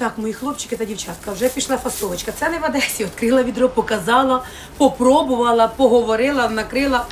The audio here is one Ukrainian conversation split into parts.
Так, мої хлопчики та дівчатка, вже пішла фасовочка. Це не в Одесі. Відкрила відро, показала, попробувала, поговорила, накрила.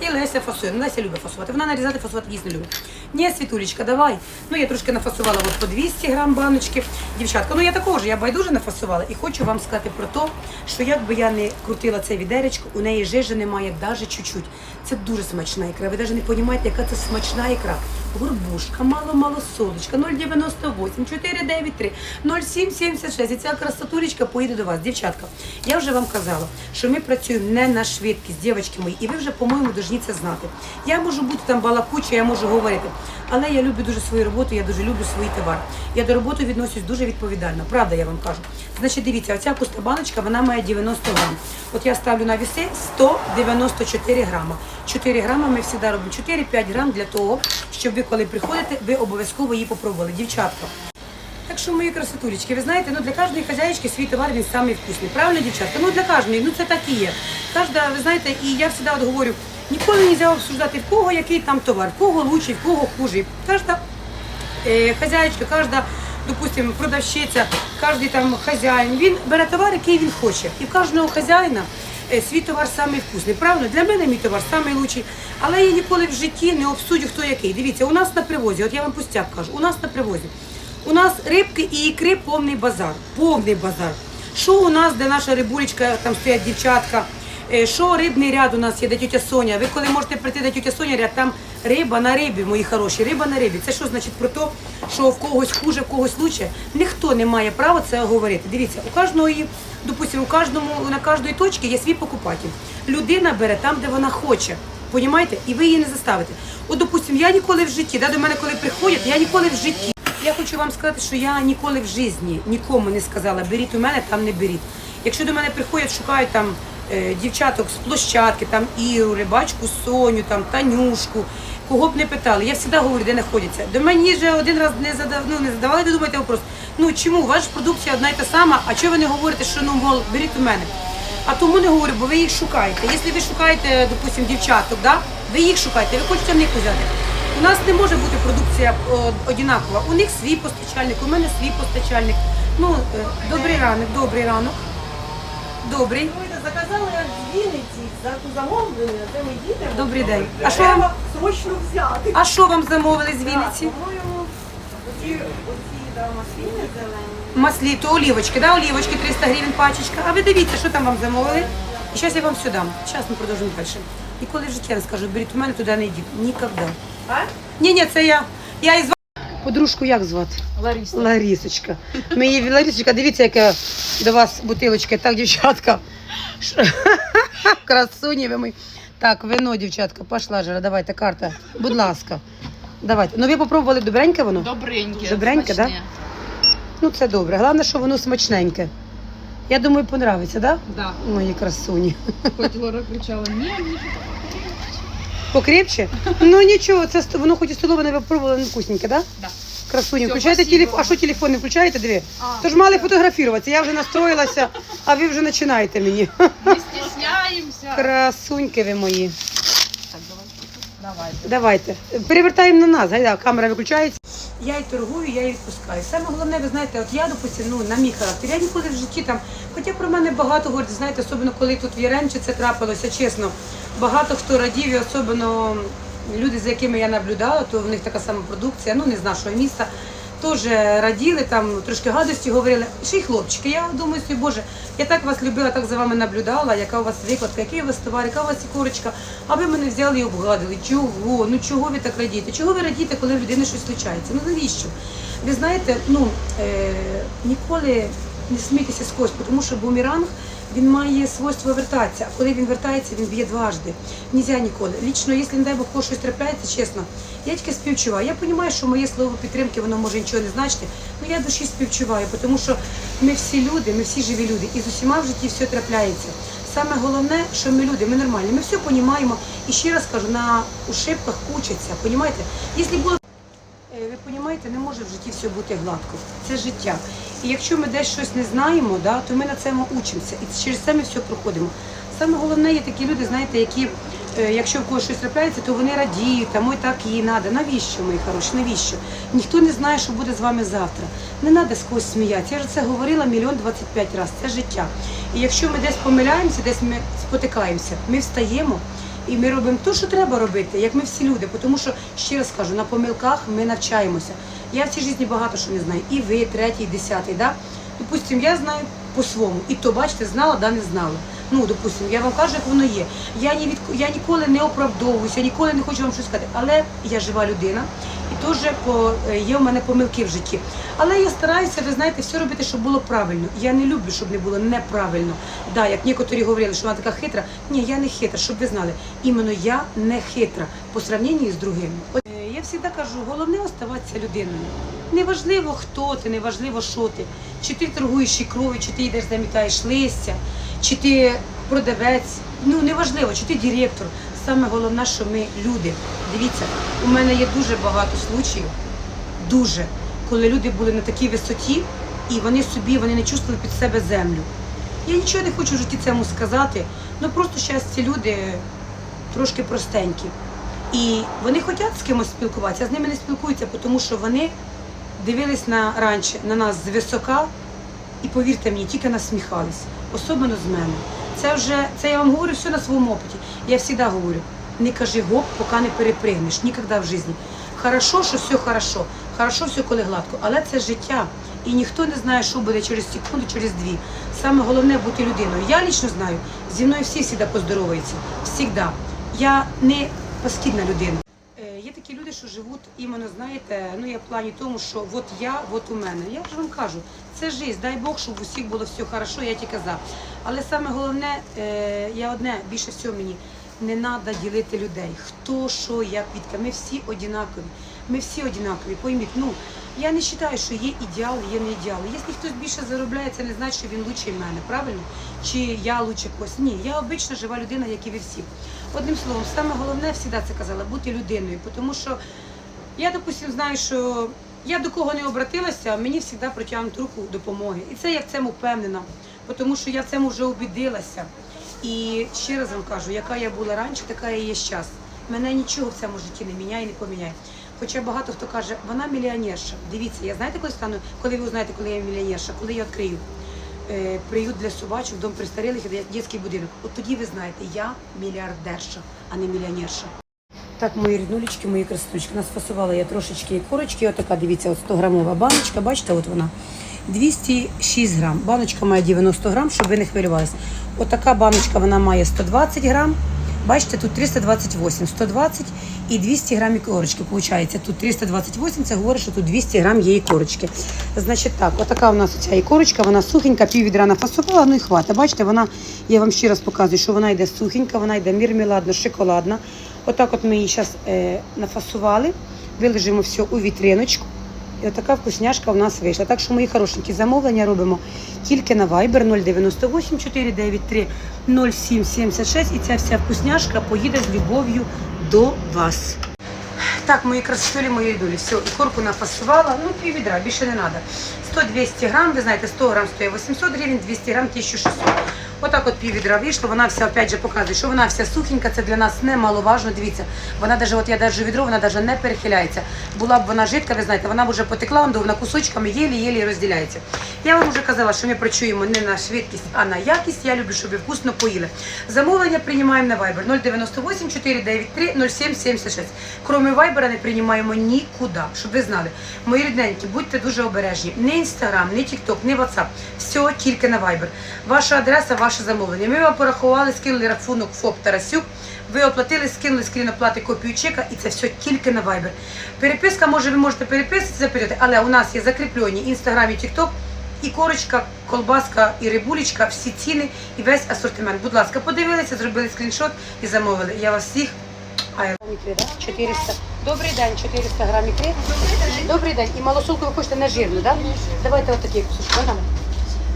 І Леся фасує. Ну, Леся любить фасувати. Вона нарізати фасувати дійсно любить. Ні, Світулечка, давай. Ну я трошки нафасувала от по 200 грам баночки. Дівчатка, ну я також, я байдуже нафасувала. І хочу вам сказати про те, що як би я не крутила це відеречко, у неї жижі немає навіть чуть-чуть. Це дуже смачна ікра. Ви навіть не розумієте, яка це смачна ікра. Горбушка, мало-мало солодочка, 0,98, 493, 0,776. І ця красотулечка поїде до вас. Дівчатка, я вже вам казала, що ми працюємо не на швидкість, дівчатки мої, і ви вже, по-моєму, повинні це знати. Я можу бути там балакуча, я можу говорити, але я люблю дуже свою роботу, я дуже люблю свій товар. Я до роботи відношусь дуже відповідально. Правда, я вам кажу. Значить, дивіться, оця пуста баночка, вона має 90 грам. От я ставлю на віси 194 грама. 4 грама ми завжди робимо 4-5 грам для того, щоб ви, коли приходите, ви обов'язково її попробували. Дівчатка. Так що, мої красотулечки, ви знаєте, ну для кожної хазяїчки свій товар він самий вкусний. Правильно, дівчатка? Ну для кожної, ну це так і є. Кожна, ви знаєте, і я завжди от говорю, ніколи не можна обсуждати, в кого який там товар, в кого лучший, в кого хужий. Кожна е, хазяїчка, кожна, допустимо, продавщиця, кожен там хазяїн, він бере товар, який він хоче. І в кожного хазяїна е, свій товар самий вкусний. Правильно? Для мене мій товар самий лучший. Але я ніколи в житті не обсудю, хто який. Дивіться, у нас на привозі, от я вам пустяк кажу, у нас на привозі. У нас рибки і ікри повний базар. Повний базар. Що у нас, де наша рибулечка, там стоять дівчатка, що рибний ряд у нас є, де тетя Соня. Ви коли можете прийти до тетя Соня, ряд, там риба на рибі, мої хороші, риба на рибі. Це що значить про те, що в когось хуже, в когось лучше? Ніхто не має права це говорити. Дивіться, у кожного, є, допустимо, у кожному, на кожної точки є свій покупатель. Людина бере там, де вона хоче. Понімаєте? І ви її не заставите. От, допустимо, я ніколи в житті, да, до мене коли приходять, я ніколи в житті. Я хочу вам сказати, що я ніколи в житті нікому не сказала, беріть у мене, там не беріть. Якщо до мене приходять, шукають там е, дівчаток з площадки, там Іру, рибачку Соню, там Танюшку, кого б не питали, я завжди говорю, де знаходяться. До мені вже один раз не задав, ну, не задавали, ви думаєте вопрос. Ну чому? Ваша продукція одна й та сама, а чого ви не говорите, що ну мол, беріть у мене? А тому не говорю, бо ви їх шукаєте. Якщо ви шукаєте, допустимо, дівчаток, да? ви їх шукаєте, ви хочете в них взяти. У нас не може бути продукція о, одинакова. У них свій постачальник, у мене свій постачальник. Ну, е, добрий ранок, добрий ранок. Добрий. Заказала я з Вінниці за замовлення, де ми їдемо. Добрий день. А що вам, срочно взяти. а що вам замовили з Вінниці? По-моєму, оці, оці да, масліни зелені. Маслі, то олівочки, да, олівочки 300 гривень пачечка. А ви дивіться, що там вам замовили. І зараз я вам все дам. Зараз ми продовжимо далі. Ніколи в житті не скажу, беріть у мене туди не йдіть. Ніколи. А? Ні, ні, це я. Я із Подружку як звати? Лариса. Ларісочка. Ми її Ларісочка, дивіться, яка до вас бутилочка. Так, дівчатка. Красуні ви мої. Так, вино, дівчатка, пошла жара, давайте, карта. Будь ласка. Давайте. Ну ви попробували добреньке воно? Добреньке. Добреньке, да? Ну це добре. Головне, що воно смачненьке. Я думаю, понравиться, так? Да. Да? Мої красуні. Хоч Лора кричала, ні, ні. Покрепче? Ну нічого, це ст- воно хоч і столове не попробували, не вкусненьке, так? Да? Да. Красуні, Всё, включайте спасибо телефон. А вам. що телефон не включаєте? Диви. А, Тож мали фотографуватися. Я вже настроїлася, а ви вже починаєте мені. Не стесняємося. Красуньки ви мої. Так, давай. Давайте. Давайте. Перевертаємо на нас. Гайда, камера виключається. Я і торгую, я і відпускаю. Саме головне, ви знаєте, от я, допустим, ну, на мій характер, я ніколи в житті там, хоча про мене багато говорять, знаєте, особливо коли тут в Яремчі це трапилося, чесно, багато хто радів, і особливо люди, за якими я наблюдала, то в них така сама продукція, ну не з нашого міста, теж раділи, там трошки гадості говорили. Ще й хлопчики. Я думаю, собі, Боже, я так вас любила, так за вами наблюдала, яка у вас викладка, який у вас товар, яка у вас ікорочка, а ви мене взяли і обгадили. Чого? Ну чого ви так радієте? Чого ви радієте, коли в людини щось случається? Ну навіщо? Ви знаєте, ну е, ніколи не смійтеся з когось, тому що бумеранг він має свойство вертатися. А коли він вертається, він б'є дважди. Нельзя ніколи. Лічно, якщо не дай Бог щось трапляється, чесно, я тільки співчуваю. Я розумію, що моє слово підтримки, воно може нічого не значити, але я душі співчуваю, тому що ми всі люди, ми всі живі люди, і з усіма в житті все трапляється. Саме головне, що ми люди, ми нормальні, ми все розуміємо. І ще раз кажу, на ушибках учаться, розумієте? Якщо було розумієте, не може в житті все бути гладко. Це життя. І якщо ми десь щось не знаємо, да, то ми на цьому учимося. І через це ми все проходимо. Саме головне є такі люди, знаєте, які е, якщо в когось щось трапляється, то вони радіють, там ой, так їй треба. Навіщо, мої хороші, навіщо? Ніхто не знає, що буде з вами завтра. Не треба з когось сміятися. Я ж це говорила мільйон двадцять п'ять разів. Це життя. І якщо ми десь помиляємося, десь ми спотикаємося, ми встаємо. І ми робимо те, що треба робити, як ми всі люди. Тому що, ще раз кажу, на помилках ми навчаємося. Я в цій житті багато що не знаю. І ви, третій, десятий, да? Допустим, я знаю по-своєму. І то, бачите, знала, да не знала. Ну, допустим, я вам кажу, як воно є. Я, ні від, я ніколи не оправдовуюся, ніколи не хочу вам щось сказати. Але я жива людина, і теж е, є в мене помилки в житті. Але я стараюся, ви знаєте, все робити, щоб було правильно. Я не люблю, щоб не було неправильно. Да, як некоторі говорили, що вона така хитра. Ні, я не хитра, щоб ви знали. Іменно я не хитра по сравненню з другими. Е, Я завжди кажу, головне оставатися людиною. Неважливо, хто ти, неважливо, що ти. Чи ти торгуєш ікрою, чи ти йдеш замітаєш листя, чи ти продавець. Ну неважливо, чи ти директор. Саме головне, що ми люди. Дивіться, у мене є дуже багато случаїв, дуже, коли люди були на такій висоті, і вони собі вони не чувствували під себе землю. Я нічого не хочу в житті цьому сказати, ну просто зараз ці люди трошки простенькі. І вони хочуть з кимось спілкуватися, а з ними не спілкуються, тому що вони дивились на раніше на нас з висока, і повірте мені, тільки насміхались, особливо з мене. Це вже це я вам говорю все на своєму опиті. Я завжди говорю: не кажи гоп, поки не перепригнеш, ніколи в житті. Хорошо, що все хорошо, хорошо, все коли гладко, але це життя. І ніхто не знає, що буде через секунду, через дві. Саме головне бути людиною. Я лічно знаю, зі мною всі завжди поздороваються. Всігда. Я не паскідна людина. Такі люди, що живуть іменно, знаєте, ну я в плані тому, що от я, от у мене. Я ж вам кажу, це життя, дай Бог, щоб у всіх було все хорошо, я тільки за. Але саме головне, е, я одне більше всього мені. Не треба ділити людей. Хто, що, як, відка. Ми всі однакові. Ми всі однакові. Пойміть, ну я не вважаю, що є ідеал, є не ідеал. Якщо хтось більше заробляє, це не значить, що він лучший мене, правильно? Чи я лучше когось. Ні, я обична жива людина, як і ви всі. Одним словом, саме головне, завжди це казала, бути людиною. Тому що я, допустим, знаю, що я до кого не обратилася, мені завжди протягнуть руку допомоги. І це я в цьому впевнена, тому що я в цьому вже убідилася. І ще раз вам кажу, яка я була раніше, така я є зараз. Мене нічого в цьому житті не міняє і не поміняє. Хоча багато хто каже, вона мільйонерша. Дивіться, я знаєте, коли стану, коли ви узнаєте, коли я мільйонерша, коли я відкрию е, приют для собачок, дом престарілих і дитячий будинок. От тоді ви знаєте, я мільярдерша, а не мільйонерша. Так, мої ріднулечки, мої красоточки. Насфасувала я трошечки корочки. Отака, дивіться, от 100 грамова баночка. Бачите, от вона. 206 грам. Баночка має 90 грам, щоб ви не хвилювалися. Отака баночка вона має 120 грам. Бачите, тут 328, 120 і 200 грамів корочки. Получається, тут 328, це говорить, що тут 200 грам є корочки. Значить так, отака у нас ця і корочка, вона сухенька, пів відра нафасувала, ну і хвата. Бачите, вона, я вам ще раз показую, що вона йде сухенька, вона йде мірмеладно, шоколадна. Отак от ми її зараз е, нафасували, вилежимо все у вітриночку. І отака вкусняшка у нас вийшла. Так що, мої хорошенькі, замовлення робимо тільки на Viber 098 493 0776. І ця вся вкусняшка поїде з любов'ю до вас. Так, мої красотулі, мої долі. Все, і корку нафасувала, ну пів відра, більше не треба. 100-200 грам, ви знаєте, 100 грам стоїть 800 гривень, 200 грам 1600. Отак от пів відра вийшло, вона вся, опять же, показує, що вона вся сухенька, це для нас немаловажно, дивіться. Вона даже, от я держу відро, вона даже не перехиляється. Була б вона жидка, ви знаєте, вона б вже потекла, вона кусочками єлі-єлі розділяється. Я вам вже казала, що ми працюємо не на швидкість, а на якість. Я люблю, щоб вкусно поїли. Замовлення приймаємо на Viber 098 493 0776. Кроме Viber не приймаємо нікуди, щоб ви знали. Мої рідненькі, будьте дуже обережні. Не Instagram, не TikTok, не WhatsApp. Все тільки на Viber. Ваша адреса, ваше замовлення. Ми вам порахували, скинули рахунок ФОП Тарасюк. Ви оплатили, скинули скрін оплати копію чека, і це все тільки на Viber. Переписка, може, ви можете переписуватися, перейти, але у нас є закріплені Інстаграм і TikTok, і корочка, колбаска і рибулечка, всі ціни і весь асортимент. Будь ласка, подивилися, зробили скріншот і замовили. Я вас всіх. Ай, 400. Добрий день, 400 грам ікри. Добрий день. І малосолку ви хочете не жирну, так? Давайте отакі кусочки.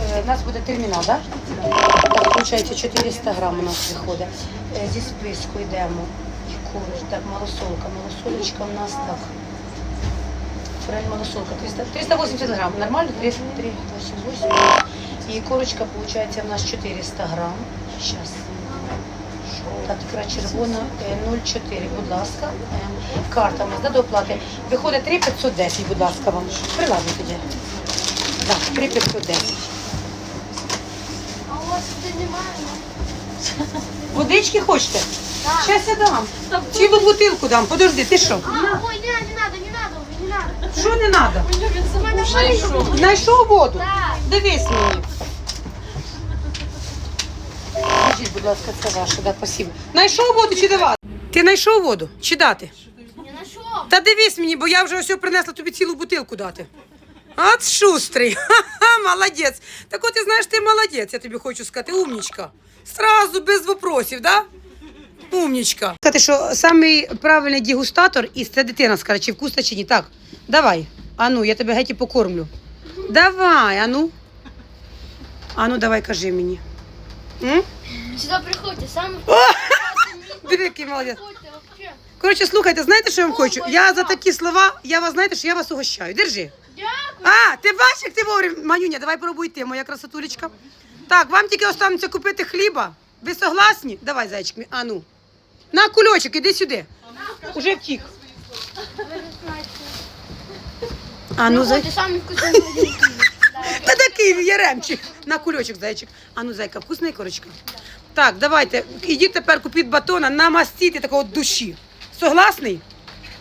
Е, У нас буде термінал, так? Так, виходить, 400 грам у нас виходить. Е, Зі списку йдемо. Куриш, так, малосолка. Малосолочка у нас так. Правильно, малосолка 300, 380 грам. Нормально? 388. І корочка, виходить, у нас 400 грам. Сейчас. Так, ікра червона е, 0,4, будь ласка. Е, Карта у нас да, до оплати. Виходить 3,510, будь ласка, вам. Тоді. Так, 3,510. Водички хочете? Так. Щас я дам. Цілу бутилку дам. Подожди, ти що? А, ой, не, не надо, не надо, не надо. Що не треба? У мене болить. Знайшов воду? Так. Дивись мені. Скажіть, будь ласка, це ваше, да, спасибо. Знайшов воду чи давати? Ти знайшов воду? Чи дати? Не нашов. Та дивись мені, бо я вже ось принесла тобі цілу бутилку дати. От шустрий. Ха-ха, молодець. Так от ти знаєш, ти молодець, я тобі хочу сказати, умнічка. Сразу без вопросів, да? Умнічка. Сказати, що самий правильний дегустатор і це дитина скаже, чи вкусно, чи ні. Так, давай. Ану, я тебе геть і покормлю. Давай, ану. Ану, давай, кажи мені. М? Сюди приходьте, саме Диви, який молодець. приходьте вообще. Коротше, слухайте, знаєте, що я вам хочу? Я за такі слова, я вас знаєте, що я вас угощаю. Держи. А, ти бачиш, як ти вовремя. Манюня, давай пробуй ти, моя красотулечка. Так, вам тільки останеться купити хліба. Ви согласні? Давай, зайчик мій. А ну. На кульочок, іди сюди. Уже втік. А ну, зай... Приходьте, самі. Та такий яремчик. На кульочок, зайчик. А ну, зайка, вкусна корочка? Так, давайте. Ідіть тепер купіть батона, намастіть такого душі. Согласний?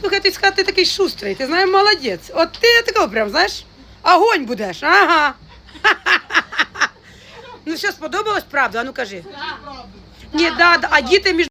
Слухай, ти сказати, ти такий шустрий, ти знаєш, молодець. От ти такого прям, знаєш, огонь будеш. Ага. Ну що, сподобалось, правда? А ну кажи. Ні, да, да. А діти між